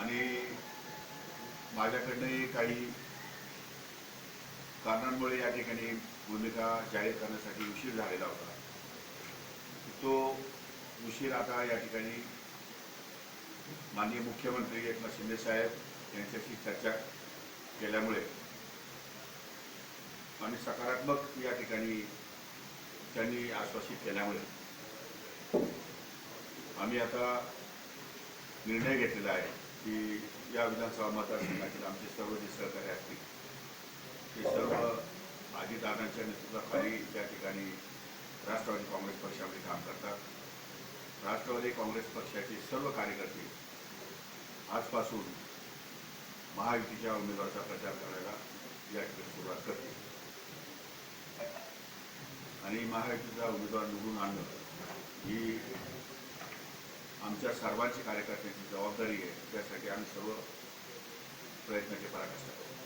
आणि माझ्याकडनंही काही कारणांमुळे या ठिकाणी भूमिका जाहीर करण्यासाठी उशीर झालेला होता. तो उशीर आता या ठिकाणी माननीय मुख्यमंत्री एकनाथ शिंदे साहेब यांच्याशी चर्चा केल्यामुळे आणि सकारात्मक या ठिकाणी त्यांनी आश्वासित केल्यामुळे आम्ही आता निर्णय घेतलेला आहे. की या विधानसभा मतदारसंघातील आमचे सर्व जे सहकारी असतील ते सर्व अजितदादांच्या नेतृत्वाखाली त्या ठिकाणी राष्ट्रवादी काँग्रेस पक्षामध्ये काम करतात. राष्ट्रवादी काँग्रेस पक्षाचे सर्व कार्यकर्ते आजपासून महायुतीच्या उमेदवाराचा प्रचार करायला या ठिकाणी सुरुवात करतील. आणि महायुतीचा उमेदवार निवडून आणणं ही आमच्या सर्वांची कार्यकर्त्यांची जबाबदारी आहे त्यासाठी आम्ही सर्व प्रयत्नाची पराकाष्ठा करू